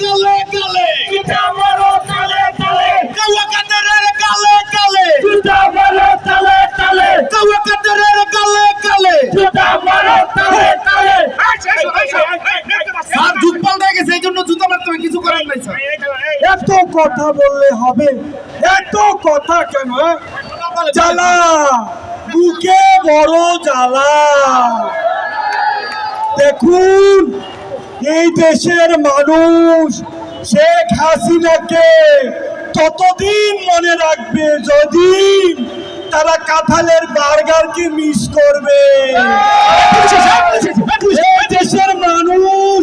গালে গালে জুতা মারো তালে তালে কাওয়া কাদের গালে গালে জুতা মারো তালে তালে কাওয়া কাদের গালে গালে জুতা মারো তালে তালে স্যার জুত পাল্টে গেছে এই জন্য জুতা মারতে হবে কিছু করার নাই স্যার এত কথা বললে হবে এত কথা কেন হ্যাঁ? জ্বালা বুকে বড় জ্বালা দেখুন এই দেশের মানুষ শেখ হাসিনাকে ততদিন মনে রাখবে যদি তারা কাঁঠালের বার্গারকে মিস করবে। এই দেশের মানুষ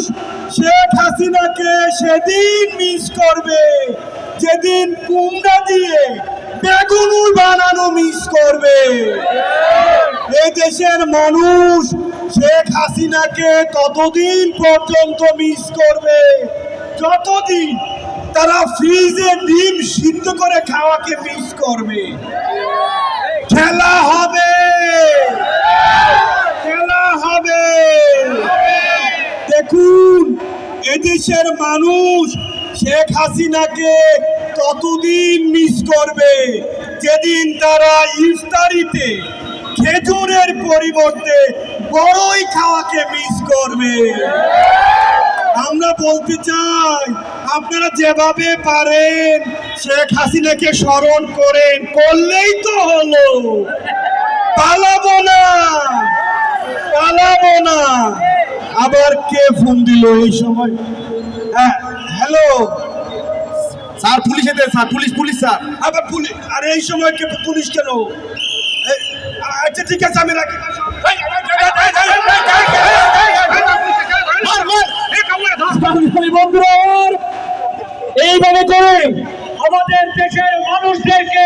শেখ হাসিনাকে সেদিন মিস করবে। যেদিন কুমড়া দিয়ে বেগুনুর বানানো মিস করবে। এই দেশের মানুষ শেখ হাসিনাকে ততদিন পর্যন্ত মিস করবে। যতদিন তারা ফ্রিজে ডিম সিদ্ধ করে খাওয়াকে মিস করবে। খেলা হবে। খেলা হবে। দেখুন, এদেশের মানুষ শেখ হাসিনাকে ততদিন মিস করবে। যেদিন তারা ইফতারিতে খেজুরের পরিবর্তে বড়ই খাওয়াকে মিস করবে। আমরা বলতে চাই আপনারা যেভাবে পারেন শেখ হাসিনাকে স্মরণ করেন। করলেই তো হলো। পালাবো না। পালাবো না। আবার কে ফোন দিল এই সময়? হ্যাঁ হ্যালো স্যার পুলিশ এতে স্যার পুলিশ পুলিশ স্যার। আবার পুলিশ আর এই সময় কে পুলিশ কেন? আচ্ছা ঠিক আছে আমি রাখি। বন্ধুরা এইভাবে করে আমাদের দেশের মানুষদেরকে